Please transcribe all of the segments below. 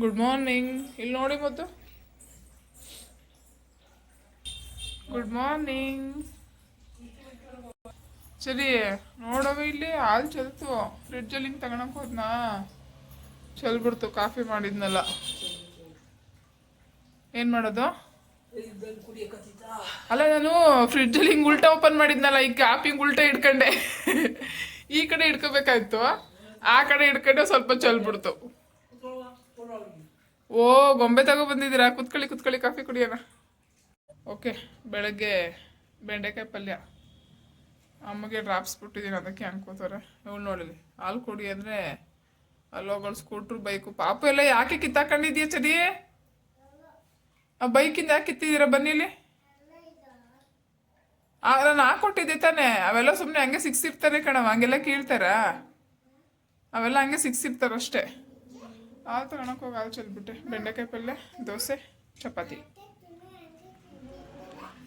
Good morning ಇಲ್ಲಿ ನೋಡಿ ಮತ್ತು. ಗುಡ್ ಮಾರ್ನಿಂಗ್ ಸರಿ, ನೋಡವ ಇಲ್ಲಿ ಹಾಲು ಚೆಲ್ತು. ಫ್ರಿಡ್ಜಲ್ಲಿ ಹಿಂಗೆ ತಗೊಳಕ್ ಹೋದ್ನಾ? ಚೆಲ್ಬಿಡ್ತು ಕಾಫಿ ಮಾಡಿದ್ನಲ್ಲ. ಏನು ಮಾಡೋದು? ಅಲ್ಲ, ನಾನು ಫ್ರಿಡ್ಜಲ್ಲಿ ಹಿಂಗೆ ಉಲ್ಟಾ ಓಪನ್ ಮಾಡಿದ್ನಲ್ಲ ಈಗ ಕಾಫಿ ಉಲ್ಟಾ ಇಟ್ಕೊಂಡೆ. ಈ ಕಡೆ ಇಟ್ಕೋಬೇಕಾಯ್ತು. ಆ ಕಡೆ ಇಟ್ಕೊಂಡೆ ಸ್ವಲ್ಪ ಚೆಲ್ಬಿಡ್ತು ಓ, ಗೊಂಬೆ ತಗೋ ಬಂದಿದ್ದೀರಾ? ಕುತ್ಕೊಳ್ಳಿ ಕುತ್ಕೊಳ್ಳಿ, ಕಾಫಿ ಕುಡಿಯೋಣ. ಓಕೆ, ಬೆಳಗ್ಗೆ ಬೆಂಡೆಕಾಯಿ ಪಲ್ಯ. ಅಮ್ಮಗೆ ಡ್ರಾಪ್ಸ್ ಬಿಟ್ಟಿದ್ದೀನಿ ಅದಕ್ಕೆ ಅನ್ಕೋತಾರೆ ಇವಳು ನೋಡಲಿ ಹಾಲು ಕುಡಿ ಅಂದರೆ ಅಲ್ಲೋಗಳು ಸ್ಕೂಟ್ರು ಬೈಕು ಪಾಪ ಎಲ್ಲ ಯಾಕೆ ಕಿತ್ತಾಕೊಂಡಿದ್ಯಾ ಚಡಿ ಆ ಬೈಕಿಂದ ಯಾಕೆ ಕಿತ್ತಿದ್ದೀರಾ ಬನ್ನಿಲಿ ನಾನು ಹಾಕೊಟ್ಟಿದ್ದೆ ತಾನೇ, ಅವೆಲ್ಲ ಸುಮ್ಮನೆ ಹಂಗೆ ಸಿಕ್ಸಿರ್ತಾರೆ ಕಣವ ಹಂಗೆಲ್ಲ ಕೀಳ್ತಾರ? ಅವೆಲ್ಲ ಹಂಗೆ ಸಿಕ್ಸಿರ್ತಾರಷ್ಟೇ. ಹಾಲು ತಗೊಳಕ್ ಹೋಗಿ ಹಾಲು ಚೆಲ್ಬಿಟ್ಟೆ. ಬೆಂಡೆಕಾಯಿ ಪಲ್ಯ, ದೋಸೆ, ಚಪಾತಿ.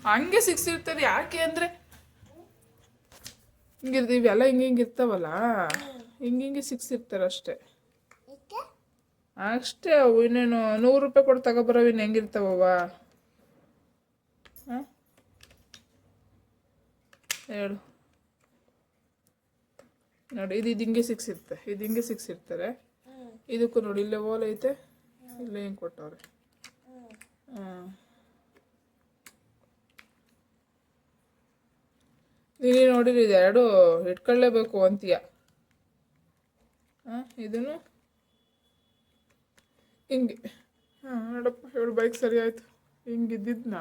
ಹಂಗೆ ಸಿಕ್ಸಿರ್ತಾರೆ ಯಾಕೆ ಅಂದರೆ? ಹಿಂಗಿರ್ದು ಇವೆಲ್ಲ ಹಿಂಗೆ ಹಿಂಗೆ ಇರ್ತಾವಲ್ಲ, ಹಿಂಗೆ ಹಿಂಗೆ ಸಿಕ್ಸಿರ್ತಾರೆ ಅಷ್ಟೇ. ಅಷ್ಟೇ ಅವು ಇನ್ನೇನು ನೂರು ರೂಪಾಯಿ ಕೊಟ್ಟು ತಗೊಬರವು ಇನ್ನು ಹೆಂಗಿರ್ತಾವವ ಹೇಳು. ನೋಡಿ, ಇದು ಇದು ಹಿಂಗೆ ಸಿಕ್ಸಿರ್ತೆ ಇದು ಹಿಂಗೆ ಸಿಕ್ಸಿರ್ತಾರೆ ಇದಕ್ಕೂ ನೋಡಿ ಇಲ್ಲೇ ಓಲ್ ಐತೆ ಇಲ್ಲೇ ಹಿಂಗೆ ಕೊಟ್ಟವ್ರೆ. ಹಾಂ. ನೀನು ನೋಡಿರಿ ಇದೆರಡು ಇಟ್ಕೊಳ್ಳೇಬೇಕು ಅಂತೀಯ. ಹಾಂ ಇದನ್ನು? ಹಿಂಗೆ. ಹಾಂ ನೋಡಪ್ಪ ಇವಳು ಬೈಕ್ ಸರಿ ಆಯಿತು. ಹಿಂಗೆ ಇದ್ದಿದ್ನ?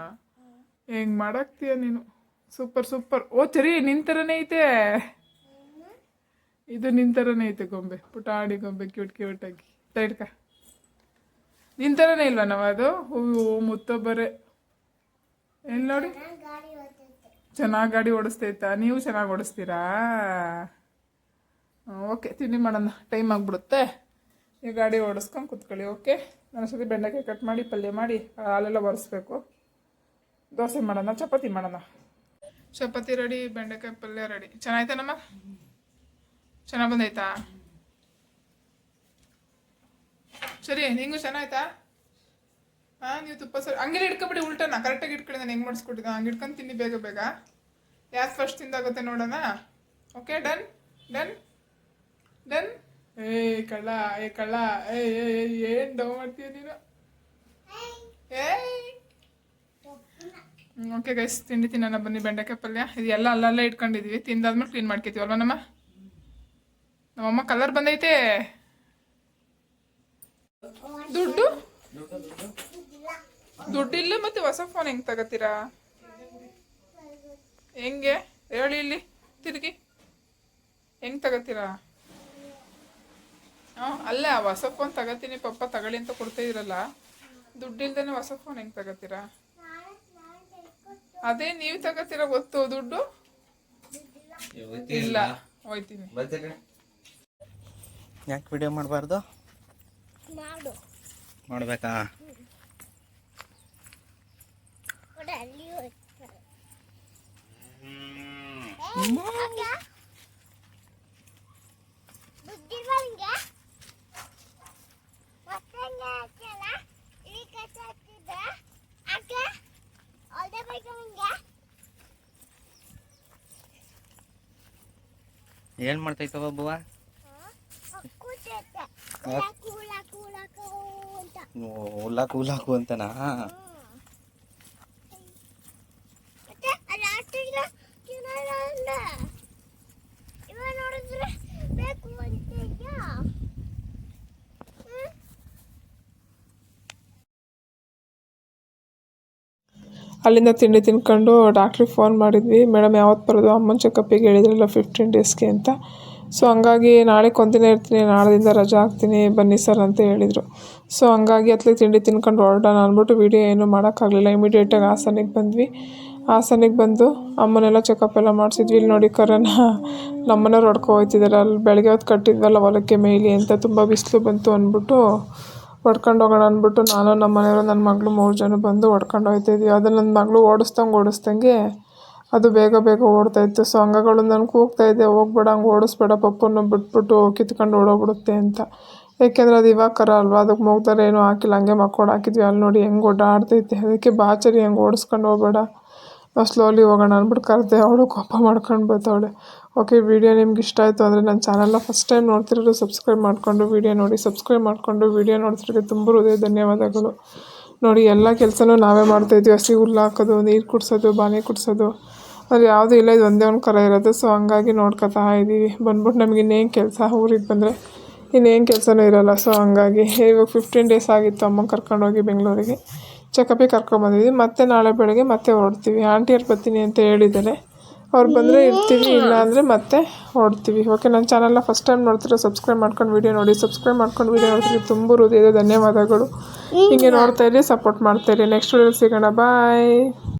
ಹೆಂಗೆ ಮಾಡಾಕ್ತೀಯ ನೀನು? ಸೂಪರ್ ಸೂಪರ್ ಓ ಚರಿ ನಿನ್ನ ಥರನೇ ಐತೆ. ಇದು ನಿಂತರನೇ ಐತೆ ಗೊಂಬೆ. ಪುಟಾಣಿ ಗೊಂಬೆ, ಕ್ಯೂಟ್ ಕ್ಯೂಟಾಗಿ ತೈಡ್ಕ ನಿನ್ ಇಲ್ವಾ ನಾವು ಅದು? ಹೂವು, ಮುತ್ತೊಬ್ಬರೇ. ಎಲ್ಲಿ ನೋಡಿ? ಚೆನ್ನಾಗಿ ಗಾಡಿ ಓಡಿಸ್ತೈತಾ? ನೀವು ಚೆನ್ನಾಗಿ ಓಡಿಸ್ತೀರಾ? ಓಕೆ, ತಿಂಡಿ ಮಾಡೋಣ. ಟೈಮ್ ಆಗಿಬಿಡುತ್ತೆ. ನೀವು ಗಾಡಿ ಓಡಿಸ್ಕೊಂಡು ಕುತ್ಕೊಳ್ಳಿ, ಓಕೆ? ನಾನು ಸತಿ ಬೆಂಡೆಕಾಯಿ ಕಟ್ ಮಾಡಿ, ಪಲ್ಯ ಮಾಡಿ, ಹಾಲೆಲ್ಲ ಒರೆಸ್ಬೇಕು. ದೋಸೆ ಮಾಡೋಣ, ಚಪಾತಿ ಮಾಡೋಣ. ಚಪಾತಿ ರೆಡಿ, ಬೆಂಡೆಕಾಯಿ ಪಲ್ಯ ರೆಡಿ. ಚೆನ್ನಾಯ್ತಾನಮ್ಮ? ಚೆನ್ನಾಗಿ ಬಂದೈತಾ ಸರಿ ನಿಂಗೂ ಚೆನ್ನಾಯ್ತಾ ಹಾಂ ನೀವು ತುಪ್ಪ ಸರಿ ಹಂಗೆ ಇಟ್ಕೊಬಿಡಿ ಉಲ್ಟನ ಕರೆಕ್ಟಾಗಿ ಇಟ್ಕೊಳ್ಳಿ ನಾನು ಹೆಂಗೆ ಮಾಡಿಸ್ಕೊಟ್ಟಿದ್ದೆ ಹಂಗೆ ಇಟ್ಕೊಂಡು ತಿನ್ನಿ ಬೇಗ ಬೇಗ. ಯಾಸ್ ಫಸ್ಟ್ ತಿಂದಾಗುತ್ತೆ ನೋಡೋಣ. ಓಕೆ ಡನ್ ಡನ್ ಡನ್ ಏ ಕಳ್ಳ ಏ ಕಳ್ಳ. ಏ ಏನು ಡೌ ಮಾಡ್ತೀಯ ನೀನು? ಏಯ್. ಓಕೆ ಗೈಸ್ ತಿಂಡಿ ತಿನ್ನೋಣ ಬನ್ನಿ ಬೆಂಡೆಕಾಯಿ ಪಲ್ಯ. ಇದು ಎಲ್ಲ ಅಲ್ಲಲ್ಲೇ ಇಟ್ಕೊಂಡಿದೀವಿ. ತಿಂದಾದ್ಮೇಲೆ ಕ್ಲೀನ್ ಮಾಡ್ಕೊತೀವಿ ಅಲ್ವಾ ನಮ್ಮ? ನಮ್ಮಮ್ಮ ಕಲರ್ ಬಂದೈತೆ. ದುಡ್ಡು? ದುಡ್ಡಿಲ್ಲ ಮತ್ತೆ ಹೊಸ ಫೋನ್ ಹೆಂಗ್ ತಗೋತೀರಾ? ಹೆಂಗೆ? ಹೇಳಿ ಇಲ್ಲಿ ತಿರುಗಿ. ಹೆಂಗ್ ತಗೋತೀರಾ? ಹಾ ಅಲ್ಲ ಹೊಸ ಫೋನ್ ತಗೋತೀನಿ ಪಪ್ಪ ತಗೊಳ್ಳಿ ಅಂತ ಕೊಡ್ತಾ ಇರಲ್ಲ. ದುಡ್ಡಿಲ್ದೇನೆ ಹೊಸ ಫೋನ್ ಹೆಂಗ್ ತಗೋತೀರಾ? ಅದೇ ನೀವು ತಗೋತೀರಾ ಗೊತ್ತು ದುಡ್ಡು? ಇಲ್ಲ. ಹೋಯ್ತೀನಿ. ಯಾಕೆ ವಿಡಿಯೋ ಮಾಡಬಾರ್ದು? ಮಾಡು. ಮಾಡಬೇಕಾ? ಏನು ಅಲ್ಲಿ ಹೋಗ್ತಾರೆ. ಅಂತ. ಉಲ್ಲಾಕು ಅಂತನಾ ಅಲ್ಲಿಂದ ತಿಂಡಿ ತಿನ್ಕೊಂಡು ಡಾಕ್ಟ್ರಿಗೆ ಫೋನ್ ಮಾಡಿದ್ವಿ. ಮೇಡಮ್ ಯಾವತ್ತು ಬರೋದು? ಅಮ್ಮನ ಚೆಕಪ್ಪಿಗೆ ಹೇಳಿದ್ರಲ್ಲ ಫಿಫ್ಟೀನ್ ಡೇಸ್ಗೆ ಅಂತ. ಸೊ ಹಂಗಾಗಿ ನಾಳೆ ಕೊಂತಿನೇ ಇರ್ತೀನಿ ನಾಳೆದಿಂದ ರಜಾ ಹಾಕ್ತೀನಿ, ಬನ್ನಿ ಸರ್ ಅಂತ ಹೇಳಿದರು. ಸೊ ಹಂಗಾಗಿ ಅತ್ಲಿಗೆ ತಿಂಡಿ ತಿನ್ಕೊಂಡು ಹೊರಡೋಣ ಅಂದ್ಬಿಟ್ಟು ವೀಡಿಯೋ ಏನೂ ಮಾಡೋಕ್ಕಾಗಲಿಲ್ಲ. ಇಮಿಡಿಯೇಟಾಗಿ ಹಾಸನಿಗೆ ಬಂದ್ವಿ. ಹಾಸನಿಗೆ ಬಂದು ಅಮ್ಮನೆಲ್ಲ ಚೆಕಪ್ ಎಲ್ಲ ಮಾಡಿಸಿದ್ವಿ. ಇಲ್ಲಿ ನೋಡಿ ಕರನ ನಮ್ಮನೆಯವ್ರು ಹೊಡ್ಕೊ ಹೋಗ್ತಿದ್ದಾರೆ ಅಲ್ಲಿ ಬೆಳಗ್ಗೆ ಹೊತ್ತು ಕಟ್ಟಿದ್ವಲ್ಲ ಹೊಲಕ್ಕೆ ಮೇಲಿ ಅಂತ ತುಂಬ ಬಿಸಿಲು ಬಂತು ಅಂದ್ಬಿಟ್ಟು ಹೊಡ್ಕೊಂಡು ಹೋಗೋಣ ಅಂದ್ಬಿಟ್ಟು ನಾನು ನಮ್ಮ ಮನೆಯವರು ನನ್ನ ಮಗಳು ಮೂರು ಜನ ಬಂದು ಹೊಡ್ಕೊಂಡು ಹೋಗ್ತಾಯಿದ್ವಿ ಅದು ನನ್ನ ಮಗಳು ಓಡಿಸ್ದಂಗೆ ಓಡಿಸ್ದಂಗೆ ಅದು ಬೇಗ ಬೇಗ ಓಡ್ತಾ ಇತ್ತು. ಸೊ ಅಂಗಗಳು ನಾನು ಕೂಗ್ತಾ ಇದ್ದೆ ಹೋಗ್ಬೇಡ, ಹಂಗೆ ಓಡಿಸ್ಬೇಡ, ಪಪ್ಪನ್ನು ಬಿಟ್ಬಿಟ್ಟು ಕಿತ್ಕೊಂಡು ಓಡೋಗ್ಬಿಡುತ್ತೆ ಅಂತ. ಏಕೆಂದರೆ ಅದು ಇವಾಗ ಕರ ಅಲ್ವಾ? ಅದಕ್ಕೆ ಮೂಗ್ದಾರ ಏನೂ ಹಾಕಿಲ್ಲ. ಹಂಗೆ ಮಕ್ಕೊಂಡು ಹಾಕಿದ್ವಿ. ಅಲ್ಲಿ ನೋಡಿ ಹೆಂಗೆ ಓಡಾಡ್ತೈತೆ. ಅದಕ್ಕೆ ಬಾಚರಿ ಹೆಂಗೆ ಓಡಿಸ್ಕೊಂಡು ಹೋಗ್ಬೇಡ. ನಾವು ಸ್ಲೋಲಿ ಹೋಗೋಣ ಅಂದ್ಬಿಟ್ಟು ಕರೆದೆ. ಅವಳು ಕೋಪ ಮಾಡ್ಕೊಂಡು ಬರ್ತಾವಳೆ ಓಕೆ ವಿಡಿಯೋ ನಿಮ್ಗೆ ಇಷ್ಟ ಆಯಿತು ಅಂದರೆ ನನ್ನ ಚಾನಲ್ನ ಫಸ್ಟ್ ಟೈಮ್ ನೋಡ್ತಿರೋದು ಸಬ್ಸ್ಕ್ರೈಬ್ ಮಾಡಿಕೊಂಡು ವಿಡಿಯೋ ನೋಡಿ. ಸಬ್ಸ್ಕ್ರೈಬ್ ಮಾಡಿಕೊಂಡು ವಿಡಿಯೋ ನೋಡ್ತಿರೋದು ತುಂಬ ಹೃದಯ ಧನ್ಯವಾದಗಳು. ನೋಡಿ, ಎಲ್ಲ ಕೆಲಸನೂ ನಾವೇ ಮಾಡ್ತಾಯಿದ್ವಿ ಹಸಿ ಹುಲ್ಲು ಹಾಕೋದು, ನೀರು ಕುಡಿಸೋದು, ಬಾನೆ ಕುಡಿಸೋದು. ಅದು ಯಾವುದೂ ಇಲ್ಲ ಇದು ಒಂದೇ ಒಂದು ಕರ ಇರೋದು. ಸೊ ಹಂಗಾಗಿ ನೋಡ್ಕೊತಾ ಇದ್ದೀವಿ ಬಂದ್ಬಿಟ್ಟು ನಮಗೆ ಇನ್ನೇನು ಕೆಲಸ ಊರಿಗೆ ಬಂದರೆ ಇನ್ನೇನು ಕೆಲಸನೂ ಇರೋಲ್ಲ. ಸೊ ಹಂಗಾಗಿ ಇವಾಗ ಫಿಫ್ಟೀನ್ ಡೇಸ್ ಆಗಿತ್ತು ಅಮ್ಮ ಕರ್ಕೊಂಡೋಗಿ ಬೆಂಗಳೂರಿಗೆ. ಚೆಕಪ್ಪಿಗೆ ಕರ್ಕೊಂಬಂದಿದ್ವಿ ಮತ್ತೆ ನಾಳೆ ಬೆಳಗ್ಗೆ ಮತ್ತೆ ಹೊರಡ್ತೀವಿ. ಆಂಟಿಯವ್ರು ಬರ್ತೀನಿ ಅಂತ ಹೇಳಿದ್ದಾರೆ. ಅವ್ರು ಬಂದರೆ ಇರ್ತೀವಿ ಇಲ್ಲ ಅಂದರೆ ಮತ್ತೆ ಹೊರಡ್ತೀವಿ. ಓಕೆ ನನ್ನ ಚಾನಲ್ನ ಫಸ್ಟ್ ಟೈಮ್ ನೋಡ್ತಿರೋ ಸಬ್ಸ್ಕ್ರೈಬ್ ಮಾಡ್ಕೊಂಡು ವೀಡಿಯೋ ನೋಡಿ. ಸಬ್ಸ್ಕ್ರೈಬ್ ಮಾಡ್ಕೊಂಡು ವಿಡಿಯೋ ನೋಡ್ತೀವಿ ತುಂಬ ಹೃದಯದ ಧನ್ಯವಾದಗಳು. ಹೀಗೆ ನೋಡ್ತಾ ಇರಿ ಸಪೋರ್ಟ್ ಮಾಡ್ತಾ ಇರಿ. ನೆಕ್ಸ್ಟ್ ವೀಡಿಯೋ ಸಿಗೋಣ. ಬಾಯ್